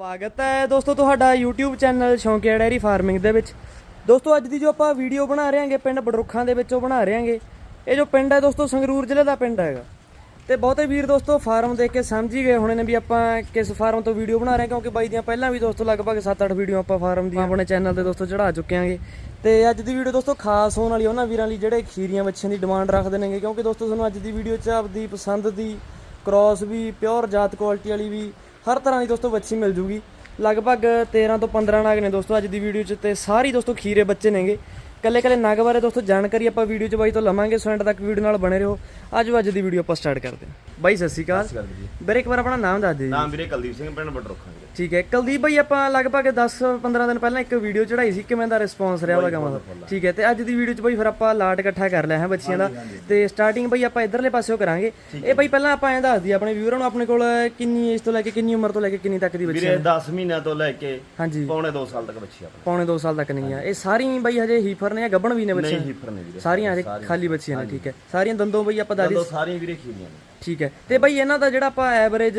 ਸਵਾਗਤ ਹੈ। ਦੋਸਤੋ, ਤੁਹਾਡਾ YouTube ਚੈਨਲ ਸ਼ੌਂਕਿਆ ਡੈਰੀ ਫਾਰਮਿੰਗ ਦੇ ਵਿੱਚ। ਦੋਸਤੋ, ਅੱਜ ਦੀ ਜੋ ਆਪਾਂ ਵੀਡੀਓ ਬਣਾ ਰਹੇ ਹਾਂਗੇ ਪਿੰਡ ਬਡਰੁੱਖਾਂ ਦੇ ਵਿੱਚੋਂ ਬਣਾ ਰਹੇ ਹਾਂਗੇ ਇਹ ਜੋ ਪਿੰਡ ਹੈ ਦੋਸਤੋ, ਸੰਗਰੂਰ ਜ਼ਿਲ੍ਹੇ ਦਾ ਪਿੰਡ ਹੈਗਾ। ਤੇ ਬਹੁਤੇ ਵੀਰ ਦੋਸਤੋ, ਫਾਰਮ ਦੇਖ ਕੇ ਸਮਝ ਹੀ ਗਏ ਹੋਣੇ ਨੇ ਵੀ ਆਪਾਂ ਕਿਸ ਫਾਰਮ ਤੋਂ ਵੀਡੀਓ ਬਣਾ ਰਹੇ ਹਾਂ, ਕਿਉਂਕਿ ਬਾਈ ਦੀਆਂ ਪਹਿਲਾਂ ਵੀ ਦੋਸਤੋ, ਲਗਭਗ 7-8 ਵੀਡੀਓ ਆਪਾਂ ਫਾਰਮ ਦੀਆਂ ਆਪਣੇ ਚੈਨਲ ਤੇ ਦੋਸਤੋ ਚੜਾ ਚੁੱਕੇ ਹਾਂਗੇ। ਤੇ ਅੱਜ ਦੀ ਵੀਡੀਓ ਦੋਸਤੋ, ਖਾਸ ਹੋਣ ਵਾਲੀ ਉਹਨਾਂ ਵੀਰਾਂ ਲਈ ਜਿਹੜੇ ਖੀਰੀਆਂ ਬੱਚਿਆਂ ਦੀ ਡਿਮਾਂਡ ਰੱਖਦੇ ਨੇਗੇ, ਕਿਉਂਕਿ ਦੋਸਤੋ, ਤੁਹਾਨੂੰ ਅੱਜ ਦੀ ਵੀਡੀਓ 'ਚ ਆਪਦੀ ਪਸੰਦ ਦੀ ਕ੍ਰਾਸ ਵੀ ਪਿਓਰ ਜਾਤ ਕੁਆਲਿਟੀ ਵਾਲੀ ਵੀ ਹਰ ਤਰ੍ਹਾਂ ਦੀ ਦੋਸਤੋ ਬੱਚੀ ਮਿਲ ਜੂਗੀ। ਲਗਭਗ 13 ਤੋਂ 15 ਨਾਗ ਨੇ ਦੋਸਤੋ ਅੱਜ ਦੀ ਵੀਡੀਓ 'ਚ ਤੇ ਸਾਰੀ ਦੋਸਤੋ ਖੀਰੇ ਬੱਚੇ ਨੇਗੇ। ਕੱਲੇ ਕੱਲੇ ਨਗ ਬਾਰੇ ਦੋਸਤੋ ਜਾਣਕਾਰੀ ਆਪਾਂ ਵੀਡੀਓ 'ਚ ਬਾਈ ਤੋਂ ਲਵਾਂਗੇ। ਸੋ ਐਂਡ ਤੱਕ ਵੀਡੀਓ ਨਾਲ ਬਣੇ ਰਹੋ। ਅੱਜ ਅੱਜ ਦੀ ਵੀਡੀਓ ਆਪਾਂ ਸਟਾਰਟ ਕਰਦੇ ਹਾਂ। ਬਾਈ ਸਤਿ ਸ਼੍ਰੀ ਅਕਾਲ। ਵੀਰੇ ਇੱਕ ਵਾਰ ਆਪਣਾ ਨਾਮ ਦੱਸ ਦਿਓ ਨਾਮ ਵੀਰੇ ਕੁਲਦੀਪ ਸਿੰਘ ਪਿੰਡ ਬਡਰੋਖਾਂ ਵੀਰੇ ਠੀਕ ਹੈ। ਕੁਲਦੀਪ ਭਾਈ ਆਪਾਂ ਲਗਭਗ 10-15 ਦਿਨ ਪਹਿਲਾਂ ਇੱਕ ਵੀਡੀਓ ਚੜਾਈ ਸੀ ਕਿਵੇਂ ਦਾ ਰਿਸਪੌਂਸ ਰਿਹਾ ਉਹਦਾ ਗਾਵਾਂ ਦਾ? ਠੀਕ ਹੈ ਤੇ ਅੱਜ ਦੀ ਵੀਡੀਓ 'ਚ ਭਾਈ ਫਿਰ ਆਪਾਂ ਲਾਟ ਇਕੱਠਾ ਕਰ ਲਿਆ ਹੈ ਬੱਚਿਆਂ ਦਾ। ਤੇ ਸਟਾਰਟਿੰਗ ਭਾਈ ਆਪਾਂ ਇਧਰਲੇ ਪਾਸਿਓਂ ਕਰਾਂਗੇ। ਇਹ ਭਾਈ ਪਹਿਲਾਂ ਆਪਾਂ ਐਂ ਦੱਸ ਦਈਏ ਆਪਣੇ ਵੀਵਰਾਂ ਨੂੰ ਆਪਣੇ ਕੋਲ ਕਿੰਨੀ ਏਜ ਤੋਂ ਲੈ ਕੇ ਕਿੰਨੀ ਉਮਰ ਤੋਂ ਲੈ ਕੇ ਕਿੰਨੀ ਤੱਕ ਦੀ ਬੱਚੀ ਵੀਰੇ 10 ਮਹੀਨਿਆਂ ਤੋਂ ਲੈ ਕੇ ਹਾਂਜੀ। ਪੌਣੇ 2 ਸਾਲ ਤੱਕ ਬੱਚੀ ਆਪਣੀ। ਪੌਣੇ 2 ਸਾਲ ਤੱਕ ਨਹੀਂ ਆ। ਇਹ ਸਾਰੀਆਂ ਬਾਈ ਹਜੇ ਹੀਫਰ ਨੇ ਜਾਂ ਗੱਭਣ ਵੀ ਨੇ ਬੱਚੇ ਨਹੀਂ ਹੀਫਰ ਨੇ ਵੀਰੇ। ਸਾਰੀਆਂ ਹਜੇ ਖਾਲੀ ਬੱਚੀਆਂ ਨੇ ਠੀਕ ਹੈ। ਸਾਰੀਆਂ ਦੰਦੋਂ ਬਈ ਆਪਾਂ ਦੱਸ ਦੋ ਸਾਰੀਆਂ ਵੀਰੇ ਖੀਰੀਆਂ ਨੇ। ਠੀਕ ਹੈ। ਤੇ ਬਈ ਇਹਨਾਂ ਦਾ ਜਿਹੜਾ ਆਪਾਂ ਐਵਰੇਜ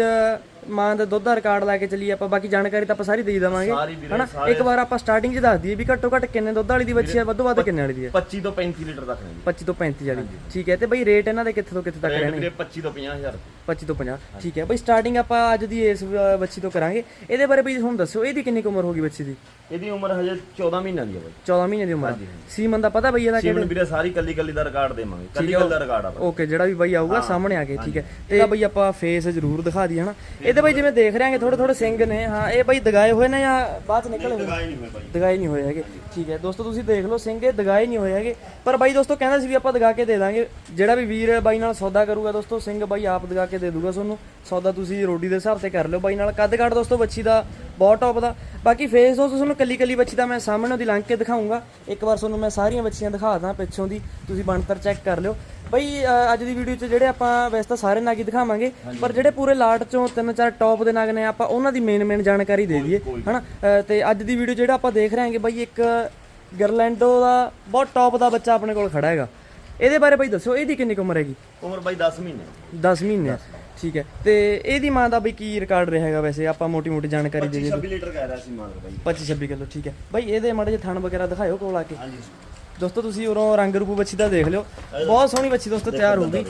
ਮਾਂ ਦਾ ਦੁੱਧ ਦਾ ਰਿਕਾਰਡ ਲਾ ਕੇ ਚੱਲੀਏ ਆਪਾਂ ਬਾਕੀ ਜਾਣਕਾਰੀ ਤਾਂ ਆਪਾਂ ਸਾਰੀ ਦੇ ਹੀ ਦੇਵਾਂਗੇ। ਹਨਾ? ਇੱਕ ਵਾਰ ਆਪਾਂ ਸਟਾਰਟਿੰਗ 'ਚ ਦੱਸ ਦਈਏ ਵੀ ਘੱਟੋ ਘੱਟ ਕਿੰਨੇ ਦੁੱਧ ਵਾਲੀ ਦੀ ਬੱਚੀ ਹੈ ਵੱਧੋ ਵੱਧ ਕਿੰਨੇ ਵਾਲੀ ਦੀ ਹੈ 25 ਤੋਂ 35 ਲੀਟਰ ਤੱਕ ਨੇ 25 ਤੋਂ 35 ਵਾਲੀ। ਠੀਕ ਹੈ ਤੇ ਬਈ ਰੇਟ ਇਹਨਾਂ ਦੇ ਕਿੱਥੇ ਤੋਂ ਕਿੱਥੇ ਤੱਕ ਰਹਿਣਗੇ? ਵੀਰੇ 25 ਤੋਂ 50000 25 ਤੋਂ 50 ਠੀਕ ਹੈ ਬਈ ਸਟਾਰਟਿੰਗ ਆਪਾਂ ਅੱਜ ਦੀ ਇਸ ਬੱਚੀ ਤੋਂ ਕਰਾਂਗੇ। ਇਹਦੇ ਬਾਰੇ ਬਈ ਹੁਣ ਦੱਸੋ ਇਹਦੀ ਕਿੰਨੀ ਉਮਰ ਹੋਗੀ ਬੱਚੀ ਦੀ? ਇਹਦੀ ਉਮਰ ਹਜੇ 14 ਮਹੀਨਿਆਂ ਦੀ ਹੈ ਬਾਈ। 14 ਮਹੀਨੇ ਦੀ ਉਮਰ ਸੀਮਨ ਦਾ ਪਤਾ ਬਈ ਇਹਦਾ ਸੀਮਨ ਵੀਰੇ ਸਾਰੀ ਕੱਲੀ ਕੱਲੀ ਦਾ ਰਿਕਾਰਡ ਦੇਵਾਂਗੇ। ਕੱਲੀ ਕੱਲੀ ਦਾ ਰਿਕਾਰਡ ਆ ਓਕੇ ਜਿਹੜਾ ਵੀ ਬਾਈ ਆਊਗਾ ਸਾਹਮਣੇ ਆ ਕੇ ਠੀਕ ਹੈ। ਤੇ ਇਹਦਾ ਬਈ ਆਪਾਂ ਫੇਸ ਜ਼ਰੂਰ ਦਿਖਾ ਦਈਏ ਹਨਾ? ਇਹਦੇ ਬਾਈ ਜਿਵੇਂ ਦੇਖ ਰਹੇ ਆਂਗੇ ਥੋੜੇ ਥੋੜੇ ਸਿੰਘ ਨੇ ਹਾਂ ਇਹ ਬਾਈ ਦਗਾਏ ਹੋਏ ਨੇ ਜਾਂ ਬਾਅਦ ਚ ਨਿਕਲੇ ਹੋਏ ਦਗਾਈ ਨਹੀਂ ਹੋਏ ਬਾਈ। ਦਗਾਏ ਨਹੀਂ ਹੋਏ ਹੈਗੇ। ਠੀਕ ਹੈ ਦੋਸਤੋ ਤੁਸੀਂ ਦੇਖ ਲਓ ਸਿੰਘ ਇਹ ਦਗਾਏ ਨਹੀਂ ਹੋਏ ਹੈਗੇ। ਪਰ ਬਾਈ ਦੋਸਤੋ ਕਹਿੰਦਾ ਸੀ ਵੀ ਆਪਾਂ ਦਗਾ ਕੇ ਦੇ ਦਾਂਗੇ। ਜਿਹੜਾ ਵੀ ਵੀਰ ਬਾਈ ਨਾਲ ਸੌਦਾ ਕਰੂਗਾ ਦੋਸਤੋ ਸਿੰਘ ਬਾਈ ਆਪ ਦਗਾ ਕੇ ਦੇ ਦੂਗਾ ਤੁਹਾਨੂੰ। ਸੌਦਾ ਤੁਸੀਂ ਰੋਡੀ ਦੇ ਹਿਸਾਬ ਤੇ ਕਰ ਲਿਓ ਬਾਈ ਨਾਲ। ਕੱਦ ਕਾਠ ਦੋਸਤੋ ਬੱਚੀ ਦਾ ਬਹੁਤ ਟੌਪ ਦਾ। ਬਾਕੀ ਫੇਸ ਦੋਸਤੋ ਤੁਹਾਨੂੰ ਕੱਲੀ ਕੱਲੀ ਬੱਚੀ ਦਾ ਮੈਂ ਸਾਹਮਣੇ ਉਹਦੀ ਲੰਘ ਕੇ ਦਿਖਾਉਂਗਾ ਇੱਕ ਵਾਰ ਤੁਹਾਨੂੰ ਮੈਂ ਸਾਰੀਆਂ ਬੱਚੀਆਂ ਦਿਖਾ ਦਾਂ ਪਿੱਛੋਂ ਦੀ। ਤੁਸੀਂ ਬਣਤਰ ਚੈੱਕ ਕਰ ਲਿਓ। ਬਈ ਅ, ਅੱਜ ਦੀ ਵੀਡੀਓ 'ਚ ਜਿਹੜੇ ਆਪਾਂ ਵੈਸੇ ਤਾਂ ਸਾਰੇ ਨਾਗ ਹੀ ਦਿਖਾਵਾਂਗੇ ਪਰ ਜਿਹੜੇ ਪੂਰੇ ਲਾਟ 'ਚੋਂ ਤਿੰਨ ਚਾਰ ਟੌਪ ਦੇ ਨਾਗ ਨੇ ਆਪਾਂ ਉਹਨਾਂ ਦੀ ਮੇਨ ਮੇਨ ਜਾਣਕਾਰੀ ਦੇ ਦਈਏ ਹਨਾ? ਅ, ਤੇ ਅੱਜ ਦੀ ਵੀਡੀਓ ਜਿਹੜਾ ਆਪਾਂ ਦੇਖ ਰਹੇ ਹਾਂਗੇ ਬਈ ਇੱਕ ਗਰਲੈਂਡੋ ਦਾ ਬਹੁਤ ਟੌਪ ਦਾ ਬੱਚਾ ਆਪਣੇ ਕੋਲ ਖੜਾ ਹੈਗਾ। ਇਹਦੇ ਬਾਰੇ ਬਈ ਦੱਸੋ ਇਹਦੀ ਕਿੰਨੀ ਕੁ ਉਮਰ ਹੈਗੀ? ਉਮਰ ਬਾਈ 10 ਮਹੀਨੇ। 10 ਮਹੀਨੇ ਠੀਕ ਹੈ। ਤੇ ਇਹਦੀ ਮਾਂ ਦਾ ਬਈ ਕੀ ਰਿਕਾਰਡ ਰਿਹਾ ਹੈਗਾ ਵੈਸੇ? ਆਪਾਂ ਮੋਟੀ ਮੋਟੀ ਜਾਣਕਾਰੀ ਦੇ 26 ਲੀਟਰ ਕਹਿ ਰਿਹਾ ਸੀ ਮਾਰ ਬਾਈ। 25 26 ਕਿਲੋ ਠੀਕ ਹੈ। ਬਈ ਇਹਦੇ ਮਾੜੇ ਜਿਹੇ ਥਣ ਵਗੈਰਾ ਦਿਖਾਇਓ ਕੋਲ ਆ ਕੇ। ਹਾਂਜੀ। ਦੋਸਤੋ ਤੁਸੀਂ ਉਰੋਂ ਰੰਗ ਰੂਪ ਬੱਚੀ ਦਾ ਦੇਖ ਲਿਓ। ਬਹੁਤ ਸੋਹਣੀ ਬੱਚੀ ਦੋਸਤੋ ਤਿਆਰ ਹੋ ਗਈ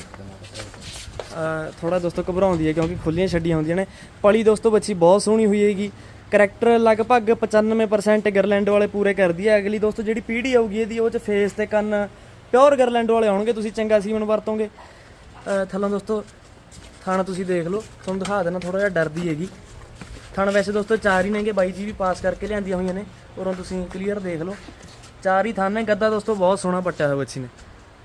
ਥੋੜਾ ਦੋਸਤੋ ਘਬਰਾਉਂਦੀ ਹੈ ਕਿਉਂਕਿ ਖੁੱਲੀਆਂ ਛੱਡੀਆਂ ਹੁੰਦੀਆਂ ਨੇ। ਪਲੀ ਦੋਸਤੋ ਬੱਚੀ ਬਹੁਤ ਸੋਹਣੀ ਹੋਈ ਹੈਗੀ। ਕਰੈਕਟਰ ਲਗਭਗ 95% ਗਰਲੈਂਡ ਵਾਲੇ ਪੂਰੇ ਕਰਦੀ ਹੈ। ਅਗਲੀ ਦੋਸਤੋ ਜਿਹੜੀ ਪੀੜ੍ਹੀ ਆਊਗੀ ਇਹਦੀ ਉਹ ਚ ਫੇਸ ਤੇ ਕੰਨ ਪਿਓਰ ਗਰਲੈਂਡ ਵਾਲੇ ਆਉਣਗੇ। ਤੁਸੀਂ ਚੰਗਾ ਸੀਮਨ ਵਰਤੋਗੇ। ਥੱਲੋਂ ਦੋਸਤੋ ਥਣ ਤੁਸੀਂ ਦੇਖ ਲਓ। ਤੁਹਾਨੂੰ ਦਿਖਾ ਦੇਣਾ ਥੋੜਾ ਜਿਹਾ ਡਰਦੀ ਹੈਗੀ। ਥਣ ਵੈਸੇ ਦੋਸਤੋ ਚਾਰ ਹੀ ਨੇਗੇ। ਬਾਈ ਜੀ ਵੀ ਪਾਸ ਕਰਕੇ ਲਿਆਂਦੀਆਂ ਹੋਈਆਂ ਨੇ। ਉਰੋਂ ਤੁਸੀਂ ਕਲੀਅਰ ਦੇਖ ਲਓ। ਚਾਰ ਹੀ ਥਣ ਨੇ ਗੱਦਾ ਦੋਸਤੋ ਬਹੁਤ ਸੋਹਣਾ ਪੱਟਿਆ ਹੋਇਆ ਬੱਚੀ ਨੇ।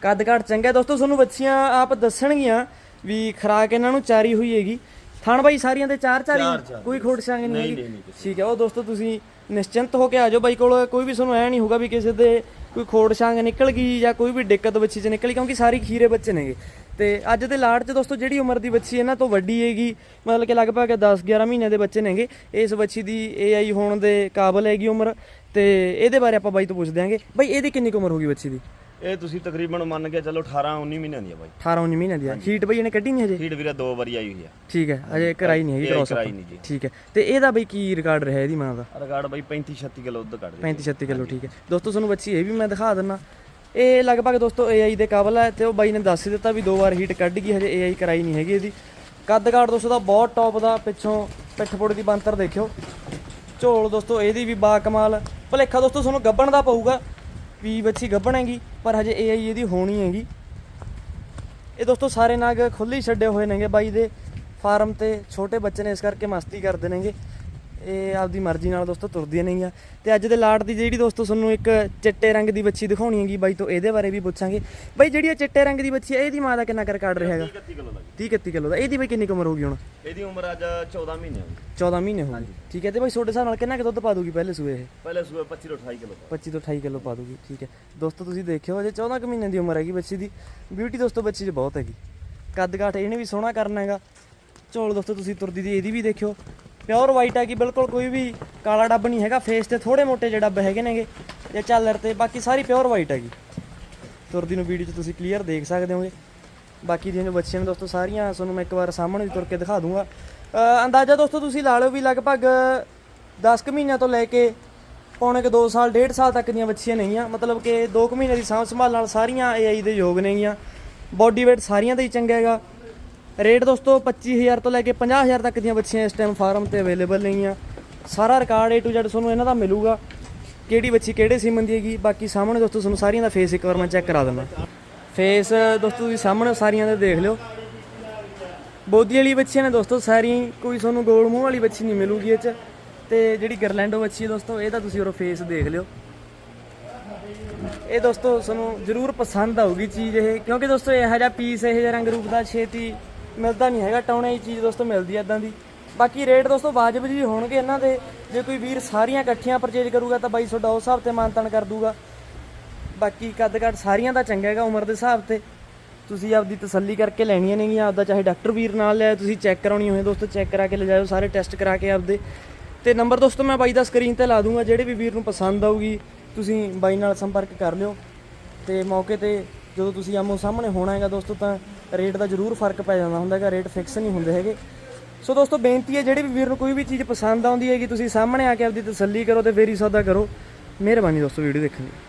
ਕੱਦ ਕਾਠ ਚੰਗਾ ਦੋਸਤੋ ਤੁਹਾਨੂੰ ਬੱਚੀਆਂ ਆਪ ਦੱਸਣਗੀਆਂ ਵੀ ਖਰਾਕ ਇਹਨਾਂ ਨੂੰ ਚਾਰੀ ਹੋਈ ਹੈਗੀ। ਥਣ ਬਾਈ ਸਾਰੀਆਂ ਦੇ ਚਾਰ ਚਾਰ? ਕੋਈ ਖੋੜ ਸੰਗ ਨਹੀਂ ਹੈਗੀ? ਠੀਕ ਹੈ ਉਹ ਦੋਸਤੋ ਤੁਸੀਂ ਨਿਸ਼ਚਿੰਤ ਹੋ ਕੇ ਆ ਜਾਓ। ਬਾਈ ਕੋਲ ਕੋਈ ਵੀ ਤੁਹਾਨੂੰ ਐ ਨਹੀਂ ਹੋਊਗਾ ਵੀ ਕਿਸੇ ਦੇ ਕੋਈ ਖੋੜ ਛਾਂਗ ਨਿਕਲ ਗਈ ਜਾਂ ਕੋਈ ਵੀ ਦਿੱਕਤ ਬੱਚੀ 'ਚ ਨਿਕਲੀ ਕਿਉਂਕਿ ਸਾਰੀ ਖੀਰੇ ਬੱਚੇ ਨੇਗੇ। ਤੇ ਅੱਜ ਦੇ ਲਾੜ 'ਚ ਦੋਸਤੋ ਜਿਹੜੀ ਉਮਰ ਦੀ ਬੱਚੀ ਇਹਨਾਂ ਤੋਂ ਵੱਡੀ ਹੈਗੀ। ਮਤਲਬ ਕਿ ਲਗਭਗ 10 11 ਮਹੀਨੇ ਦੇ ਬੱਚੇ ਨੇਗੇ। ਇਸ ਬੱਚੀ ਦੀ ਏਆਈ ਹੋਣ ਦੇ ਕਾਬਲ ਹੈਗੀ ਉਮਰ। ਤੇ ਇਹਦੇ ਬਾਰੇ ਆਪਾਂ ਬਾਈ ਤੋਂ ਪੁੱਛ ਦਿਆਂਗੇ ਬਾਈ ਇਹਦੀ ਕਿੰਨੀ ਉਮਰ ਹੋਗੀ ਬੱਚੀ ਦੀ? ਇਹ ਤੁਸੀਂ ਤਕਰੀਬਨ ਮੰਨ ਕੇ ਚੱਲੋ 18 19 ਮਹੀਨਿਆਂ ਦੀ ਆ ਬਾਈ। 18 19 ਮਹੀਨੇ ਦੀ ਆ। ਹੀਟ ਬਈ ਇਹਨੇ ਕੱਢੀ ਨਹੀਂ ਹਜੇ? ਹੀਟ ਵੀਰੇ ਦੋ ਵਾਰੀ ਆਈ ਹੋਈ ਆ। ਠੀਕ ਹੈ ਅਜੇ ਕਰਾਈ ਨਹੀਂ ਹੈਗੀ ਕ੍ਰੋਸ ਕਰਾਈ ਨਹੀਂ ਜੀ। ਠੀਕ ਹੈ। ਤੇ ਇਹਦਾ ਬਈ ਕੀ ਰਿਕਾਰਡ ਰਿਹਾ ਇਹਦੀ ਮਾਂ ਦਾ? ਰਿਕਾਰਡ ਬਾਈ 35 36 ਕਿਲੋ ਦੁੱਧ ਕੱਢ 35 36 ਕਿਲੋ ਠੀਕ ਹੈ। ਦੋਸਤੋ ਤੁਹਾਨੂੰ ਬੱਚੀ ਇਹ ਵੀ ਮੈਂ ਦਿਖਾ ਦਿੰਨਾ। ਇਹ ਲਗਭਗ ਦੋਸਤੋ AI ਦੇ ਕਾਬਲ ਹੈ ਤੇ ਉਹ ਬਾਈ ਨੇ ਦੱਸ ਹੀ ਦਿੱਤਾ ਵੀ ਦੋ ਵਾਰ ਹੀਟ ਕੱਢ ਗਈ, ਹਜੇ AI ਕਰਾਈ ਨਹੀਂ ਹੈਗੀ ਇਹਦੀ। ਕੱਦ ਕਾਠ ਦੋਸਤੋ ਦਾ ਬਹੁਤ ਟੌਪ ਦਾ, ਪਿੱਛੋਂ ਪਿੱਠ ਪੁੜ ਦੀ ਬੰਤਰ ਦੇਖਿਓ। ਝੋਲ ਦੋਸਤੋ, ਇਹਦੀ ਵੀ ਬਾ ਕਮਾਲ ਭਲੇਖਾ ਦੋਸਤੋ, ਤੁਹਾਨੂੰ ਗੱਬਣ ਦਾ ਪਊਗਾ, ਵੀ ਬੱਚੀ ਗੱਬਣ ਹੈਗੀ ਪਰ ਹਜੇ AI ਇਹਦੀ ਹੋਣੀ ਹੈਗੀ। ਇਹ ਦੋਸਤੋ ਸਾਰੇ ਨਾਗ ਖੁੱਲੇ ਛੱਡੇ ਹੋਏ ਨੇਗੇ ਬਾਈ ਦੇ। ਫਾਰਮ ਤੇ ਛੋਟੇ ਬੱਚੇ ਨੇ ਇਸ ਕਰਕੇ ਮਸਤੀ ਕਰਦੇ ਨੇਗੇ। ਇਹ ਆਪਦੀ ਮਰਜ਼ੀ ਨਾਲ ਦੋਸਤੋ ਤੁਰਦੀਆਂ ਨੇਗੀਆਂ ਤੇ ਅੱਜ ਦੇ ਲਾਟ ਦੀ ਜਿਹੜੀ ਦੋਸਤੋ ਤੁਹਾਨੂੰ ਇੱਕ ਚਿੱਟੇ ਰੰਗ ਦੀ ਬੱਚੀ ਦਿਖਾਉਣੀ ਹੈਗੀ ਬਾਈ ਤੋਂ ਇਹਦੇ ਬਾਰੇ ਵੀ ਪੁੱਛਾਂਗੇ। ਬਾਈ ਜਿਹੜੀ ਇਹ ਚਿੱਟੇ ਰੰਗ ਦੀ ਬੱਚੀ ਹੈ ਇਹਦੀ ਮਾਂ ਦਾ ਕਿੰਨਾ ਕਰ ਰਿਕਾਰਡ ਰਿਹਾ ਹੈਗਾ? 31 ਕਿਲੋ ਲੱਗੀ 30 31 ਕਿਲੋ ਦਾ। ਇਹਦੀ ਬਈ ਕਿੰਨੀ ਉਮਰ ਹੋਗੀ ਹੁਣ? ਇਹਦੀ ਉਮਰ ਅੱਜ 14 ਮਹੀਨੇ ਦੀ 14 ਮਹੀਨੇ ਹੋ ਗਏ ਠੀਕ ਹੈ ਤੇ ਬਾਈ ਤੁਹਾਡੇ ਹਿਸਾਬ ਨਾਲ ਕਿੰਨਾ ਕੁ ਦੁੱਧ ਪਾ ਦੂਗੀ ਪਹਿਲੇ ਸੂਏ ਇਹ? ਪਹਿਲੇ ਸੂਏ 25 ਤੋਂ 28 ਕਿਲੋ 25 ਤੋਂ 28 ਕਿਲੋ ਪਾ ਦੂਗੀ ਠੀਕ ਹੈ। ਦੋਸਤੋ ਤੁਸੀਂ ਦੇਖਿਓ ਅਜੇ 14 ਕੁ ਮਹੀਨੇ ਦੀ ਉਮਰ ਹੈਗੀ ਬੱਚੀ ਦੀ। ਬਿਊਟੀ ਦੋਸਤੋ ਬੱਚੀ 'ਚ ਬਹੁਤ ਹੈਗੀ। ਕੱਦ ਕਾਠ ਇਹਨੇ ਵੀ ਸੋਹਣਾ ਕਰਨਾ ਹੈਗਾ। ਝੋਲ ਦੋਸਤੋ ਤੁਸੀਂ ਤੁਰਦੀ ਦੀ ਇਹਦੀ ਵੀ ਦੇਖਿਓ। ਪਿਓਰ ਵਾਈਟ ਹੈਗੀ ਬਿਲਕੁਲ ਕੋਈ ਵੀ ਕਾਲਾ ਡੱਬ ਨਹੀਂ ਹੈਗਾ ਫੇਸ ਤੇ ਥੋੜੇ ਮੋਟੇ ਜਿਹੇ ਡੱਬ ਹੈਗੇ ਨੇਗੇ ਤੇ ਝਾਲਰ ਤੇ, ਬਾਕੀ ਸਾਰੀ ਪਿਓਰ ਵਾਈਟ ਹੈਗੀ। ਤੁਰਦੀ ਨੂੰ ਵੀਡੀਓ 'ਚ ਤੁਸੀਂ ਕਲੀਅਰ ਦੇਖ ਸਕਦੇ ਹੋਗੇ। ਬਾਕੀ ਦੀਆਂ ਜੋ ਬੱਚੀਆਂ ਨੇ ਦੋਸਤੋ, ਸਾਰੀਆਂ ਤੁਹਾਨੂੰ ਮੈਂ ਇੱਕ ਵਾਰ ਸਾਹਮਣੇ ਵੀ ਤੁਰ ਕੇ ਦਿਖਾ ਦੂੰਗਾ। ਅੰਦਾਜ਼ਾ ਦੋਸਤੋ, ਤੁਸੀਂ ਲਾ ਲਓ ਵੀ ਲਗਭਗ 10 ਕੁ ਮਹੀਨਿਆਂ ਤੋਂ ਲੈ ਕੇ ਪੌਣੇ ਕੁ 2 ਸਾਲ 1.5 ਸਾਲ ਤੱਕ ਦੀਆਂ ਬੱਚੀਆਂ ਨੇਗੀਆਂ। ਮਤਲਬ ਕਿ 2 ਕੁ ਮਹੀਨੇ ਦੀ ਸਾਂਭ ਸੰਭਾਲ ਨਾਲ ਸਾਰੀਆਂ AI ਦੇ ਯੋਗ ਨੇਗੀਆਂ। ਬਾਡੀ weight ਸਾਰੀਆਂ ਦਾ ਹੀ ਚੰਗਾ ਹੈਗਾ। ਰੇਟ ਦੋਸਤੋ 25000 ਤੋਂ ਲੈ ਕੇ 50000 ਤੱਕ ਦੀਆਂ ਬੱਚੀਆਂ ਇਸ ਟਾਈਮ ਫਾਰਮ ਤੇ ਅਵੇਲੇਬਲ ਨੇਗੀਆਂ। ਸਾਰਾ ਰਿਕਾਰਡ A to Z ਤੁਹਾਨੂੰ ਇਹਨਾਂ ਦਾ ਮਿਲੂਗਾ, ਕਿਹੜੀ ਬੱਚੀ ਕਿਹੜੇ ਸੀਮਨ ਦੀ ਹੈਗੀ, ਬਾਕੀ ਸਾਹਮਣੇ ਦੋਸਤੋ ਤੁਹਾਨੂੰ ਸਾਰੀਆਂ ਦਾ ਫੇਸ ਇੱਕ ਵਾਰ ਮੈਂ ਚੈੱਕ ਕਰਾ ਦਿੰਦਾ। ਫੇਸ ਦੋਸਤੋ ਤੁਸੀਂ ਸਾਹਮਣੇ ਸਾਰੀਆਂ ਦੇ ਦੇਖ ਲਿਓ। ਬੋਦੀ ਵਾਲੀ ਬੱਚੀਆਂ ਨੇ ਦੋਸਤੋ ਸਾਰੀਆਂ ਕੋਈ ਤੁਹਾਨੂੰ ਗੋਲ ਮੂੰਹ ਵਾਲੀ ਬੱਚੀ ਨਹੀਂ ਮਿਲੂਗੀ ਇਹ ਚ। ਤੇ ਜਿਹੜੀ ਗਰਲੈਂਡੋ ਬੱਚੀ ਹੈ ਦੋਸਤੋ, ਇਹ ਤਾਂ ਤੁਸੀਂ ਉਹਦਾ ਫੇਸ ਦੇਖ ਲਿਓ। ਇਹ ਦੋਸਤੋ ਤੁਹਾਨੂੰ ਜ਼ਰੂਰ ਪਸੰਦ ਆਊਗੀ ਚੀਜ਼ ਇਹ, ਕਿਉਂਕਿ ਦੋਸਤੋ ਇਹੋ ਜਿਹਾ ਪੀਸ ਇਹੋ ਜਿਹਾ ਰੰਗ ਰੂਪ ਦਾ ਛੇਤੀ ਮਿਲਦਾ ਨਹੀਂ ਹੈਗਾ, ਟਾਉਣੇ ਹੀ ਚੀਜ਼ ਦੋਸਤੋ ਮਿਲਦੀ ਹੈ ਇਦਾਂ ਦੀ। ਬਾਕੀ ਰੇਟ ਦੋਸਤੋ ਵਾਜਬ ਜੀ ਹੋਣਗੇ ਇਹਨਾਂ ਦੇ। ਜੇ ਕੋਈ ਵੀਰ ਸਾਰੀਆਂ ਇਕੱਠੀਆਂ ਪਰਚੇਜ ਕਰੂਗਾ ਤਾਂ ਬਾਈ ਤੁਹਾਡਾ ਉਸ ਹਿਸਾਬ ਤੇ ਮਾਨਤਨ ਕਰ ਦੂਗਾ। ਬਾਕੀ ਕੱਦ ਕੱਦ ਸਾਰੀਆਂ ਦਾ ਚੰਗਾ ਹੈਗਾ ਉਮਰ ਦੇ ਹਿਸਾਬ ਤੇ। ਤੁਸੀਂ ਆਪਦੀ ਤਸੱਲੀ ਕਰਕੇ ਲੈਣੀਆਂ ਨੇਗੀਆਂ, ਆਪਦਾ ਚਾਹੇ ਡਾਕਟਰ ਵੀਰ ਨਾਲ ਲਿਆ ਤੁਸੀਂ ਚੈੱਕ ਕਰਾਉਣੀ ਹੋਵੇ ਦੋਸਤੋ ਚੈੱਕ ਕਰਾ ਕੇ ਲੈ ਲਿਜਾਓ ਸਾਰੇ ਟੈਸਟ ਕਰਾ ਕੇ ਆਪਦੇ। ਤੇ ਨੰਬਰ ਦੋਸਤੋ ਮੈਂ ਬਾਈ ਦਾ ਸਕਰੀਨ ਤੇ ਲਾ ਦੂੰਗਾ, ਜਿਹੜੇ ਵੀ ਵੀਰ ਨੂੰ ਪਸੰਦ ਆਊਗੀ, ਤੁਸੀਂ ਬਾਈ ਨਾਲ ਸੰਪਰਕ ਕਰ ਲਿਓ। ਤੇ ਮੌਕੇ ਤੇ ਜਦੋਂ ਤੁਸੀਂ ਆਮੋ ਸਾਹਮਣੇ ਹੋਣਾ ਹੈਗਾ ਦੋਸਤੋ ਤਾਂ ਰੇਟ ਦਾ ਜ਼ਰੂਰ ਫ਼ਰਕ ਪੈ ਜਾਂਦਾ ਹੁੰਦਾ ਹੈਗਾ, ਰੇਟ ਫਿਕਸ ਨਹੀਂ ਹੁੰਦੇ ਹੈਗੇ। ਸੋ ਦੋਸਤੋ ਬੇਨਤੀ ਹੈ, ਜਿਹੜੇ ਵੀ ਵੀਰ ਨੂੰ ਕੋਈ ਵੀ ਚੀਜ਼ ਪਸੰਦ ਆਉਂਦੀ ਹੈਗੀ, ਤੁਸੀਂ ਸਾਹਮਣੇ ਆ ਕੇ ਆਪਦੀ ਤਸੱਲੀ ਕਰੋ ਤੇ ਫੇਰ ਹੀ ਸੌਦਾ ਕਰੋ। ਮਿਹਰਬਾਨੀ ਦੋਸਤੋ ਵੀਡੀਓ ਦੇਖਣ ਲਈ